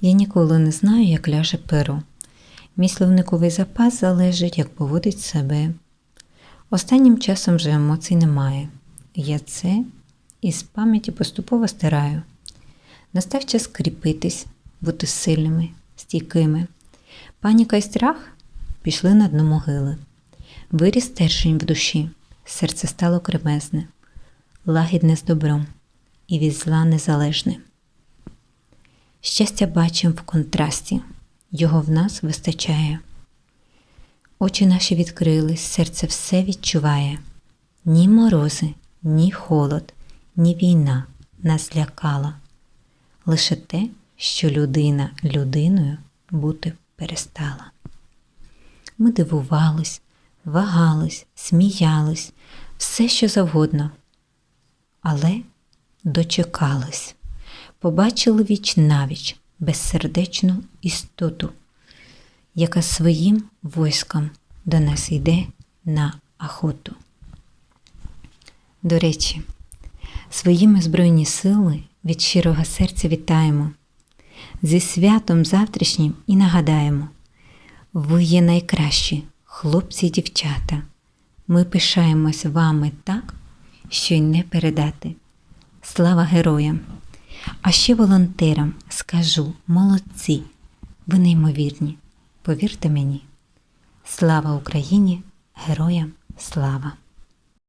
Я ніколи не знаю, як ляже перо. Мій словниковий запас залежить, як поводить себе. Останнім часом вже емоцій немає. Я це із пам'яті поступово стираю. Настав час кріпитись, бути сильними, стійкими. Паніка і страх пішли на дно могили. Виріс стержень в душі, серце стало кремезне, лагідне з добром і від зла незалежне. Щастя бачимо в контрасті, його в нас вистачає. Очі наші відкрились, серце все відчуває. Ні морози, ні холод, ні війна нас злякала. Лише те, що людина людиною бути перестала. Ми дивувались, вагались, сміялись, все що завгодно, але дочекались, побачили віч навіч безсердечну істоту, яка своїм войском до нас йде на охоту. До речі, своїми збройні сили від щирого серця вітаємо. Зі святом завтрашнім і нагадаємо. Ви є найкращі, хлопці й дівчата. Ми пишаємось вами так, що й не передати. Слава героям! А ще волонтерам скажу молодці, ви неймовірні. Повірте мені. Слава Україні! Героям слава!